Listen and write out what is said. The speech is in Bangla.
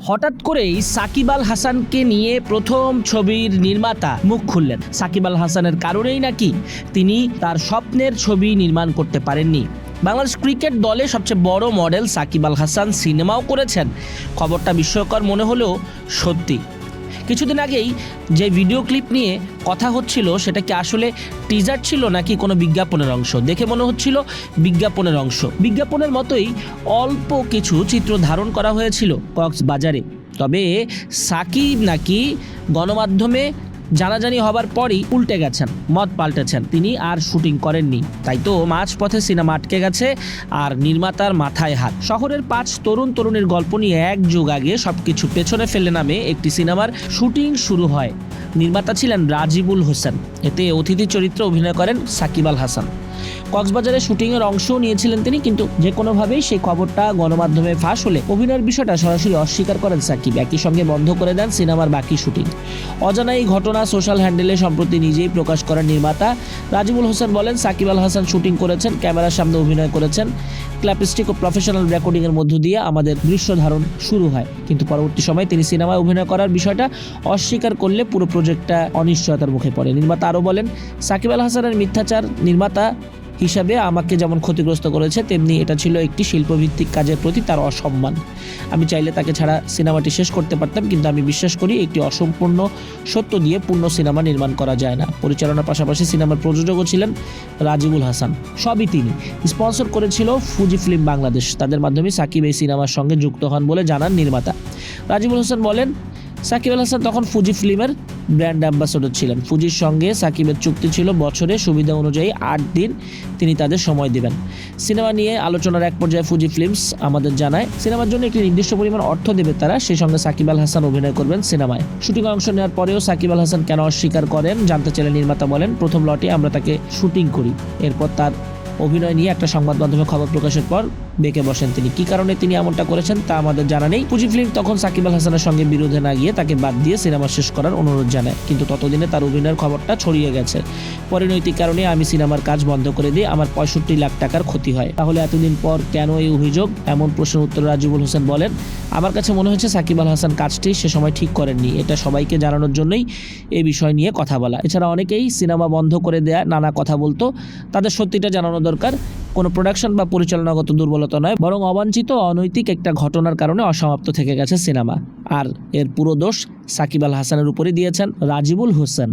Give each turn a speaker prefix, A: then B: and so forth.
A: হঠাৎ করেই সাকিব আল হাসানকে নিয়ে প্রথম ছবির নির্মাতা মুখ খুললেন। সাকিব আল হাসানের কারণেই নাকি তিনি তার স্বপ্নের ছবি নির্মাণ করতে পারেননি। বাংলাদেশ ক্রিকেট দলে সবচেয়ে বড় মডেল সাকিব আল হাসান সিনেমাও করেছেন। খবরটা বিস্ময়কর মনে হলেও সত্যি। কিছুদিন আগেই যে ভিডিও ক্লিপ নিয়ে কথা হচ্ছিল, সেটা কি আসলে টিজার ছিল নাকি কোনো বিজ্ঞাপনের অংশ? দেখে মনে হচ্ছিল বিজ্ঞাপনের অংশ। বিজ্ঞাপনের মতোই অল্প কিছু চিত্র ধারণ করা হয়েছিল কক্সবাজারে। তবে সাকিব নাকি গণমাধ্যমে জানাজানি হবার পরই উল্টে গেছেন মত পাল্টেছেন। তিনি আর শুটিং করেননি। তাই তো মাঝপথে সিনেমা আটকে গেছে আর নির্মাতার মাথায় হাত। শহরের পাঁচ তরুণ তরুণীর গল্প নিয়ে এক যুগ আগে সবকিছু পেছনে ফেলে নামে একটি সিনেমার শুটিং শুরু হয়। নির্মাতা ছিলেন রাজিবুল হোসেন। এতে অতিথি চরিত্রে অভিনয় করেন সাকিব আল হাসান। কক্সবাজারে শুটিংয়ের অংশও নিয়েছিলেন তিনি, কিন্তু যে কোনোভাবেই সেই খবরটা গণমাধ্যমে ফাঁস হলে অভিনয়ের বিষয়টা সরাসরি অস্বীকার করেন সাকিব। একই সঙ্গে বন্ধ করে দেন সিনেমার বাকি শুটিং। অজানা এই ঘটনা সোশ্যাল হ্যান্ডেলে সম্প্রতি নিজেই প্রকাশ করেন নির্মাতা। রাজিবুল হোসেন বলেন, সাকিব আল হাসান শুটিং করেছেন, ক্যামেরার সামনে অভিনয় করেছেন। ক্ল্যাপিস্টিক ও প্রফেশনাল রেকর্ডিংয়ের মধ্য দিয়ে আমাদের দৃশ্য ধারণ শুরু হয়। কিন্তু পরবর্তী সময়ে তিনি সিনেমায় অভিনয় করার বিষয়টা অস্বীকার করলে পুরো প্রজেক্টটা অনিশ্চয়তার মুখে পড়ে। নির্মাতা আরও বলেন, সাকিব আল হাসানের মিথ্যাচার নির্মাতা হিসাবে আমাকে যেমন ক্ষতিগ্রস্ত করেছে, তেমনি এটা ছিল একটি শিল্পভিত্তিক কাজের প্রতি তার অসম্মান। আমি চাইলে তাকে ছাড়া সিনেমাটি শেষ করতে পারতাম, কিন্তু আমি বিশ্বাস করি একটি অসম্পূর্ণ সত্য দিয়ে পূর্ণ সিনেমা নির্মাণ করা যায় না। পরিচালনার পাশাপাশি সিনেমার প্রযোজকও ছিলেন রাজিবুল হাসান। সবই তিনি। স্পন্সর করেছিল ফুজি ফিল্ম বাংলাদেশ তাদের মাধ্যমে সাকিব এই সিনেমার সঙ্গে যুক্ত হন বলে জানান নির্মাতা। রাজিবুল হাসান বলেন সাকিব আল হাসান তখন ফুজি ফিল্মের ব্র্যান্ড অ্যাম্বাসেডর ছিলেন। ফুজির সঙ্গে সাকিবের চুক্তি ছিল বছরে সুবিধা অনুযায়ী আট দিন তিনি তাদের সময় দিবেন। সিনেমা নিয়ে আলোচনার এক পর্যায়ে ফুজি ফিল্মস আমাদের জানায়, সিনেমার জন্য একটি নির্দিষ্ট পরিমাণ অর্থ দেবে তারা সেই সঙ্গে সাকিব আল হাসান অভিনয় করবেন সিনেমায়। শুটিং অংশ নেওয়ার পরেও সাকিব আল হাসান কেন অস্বীকার করেন জানতে চাইলে নির্মাতা বলেন, প্রথম লটে আমরা তাকে শুটিং করি। এরপর তার অভিনয় নিয়ে একটা সংবাদ মাধ্যমে খবর প্রকাশের পর বেঁকে বসেন তিনি। কি কারণে তিনি এমনটা করেছেন তা আমাদের জানা নেই। পুজি ফিল্ম তখন সাকিব আল হাসানের সঙ্গে বিরোধে না গিয়ে তাকে বাদ দিয়ে সিনেমা শেষ করার অনুরোধ জানায়। কিন্তু ততদিনে তার অভিনয়ের খবরটা ছড়িয়ে গেছে। পরিণতিক কারণে আমি সিনেমার কাজ বন্ধ করে দিয়ে আমার পঁয়ষট্টি লাখ টাকার ক্ষতি হয়। তাহলে এতদিন পর কেন এই অভিযোগ? এমন প্রশ্নের উত্তর রাজিবুল হোসেন বলেন, আমার কাছে মনে হচ্ছে সাকিব আল হাসান কাজটি সে সময় ঠিক করেননি। এটা সবাইকে জানানোর জন্যই এই বিষয় নিয়ে কথা বলা। এছাড়া অনেকেই সিনেমা বন্ধ করে দেয়া, নানা কথা বলতো। তাদের সত্যিটা জানানো দরকার। কোনো প্রোডাকশন বা পরিচালনাগত দুর্বলতা নয়, বরং অবাঞ্ছিত অনৈতিক একটা ঘটনার কারণে অসমাপ্ত থেকে গেছে সিনেমা। আর এর পুরো দোষ সাকিব আল হাসানের উপরে দিয়েছেন রাজিবুল হোসেন।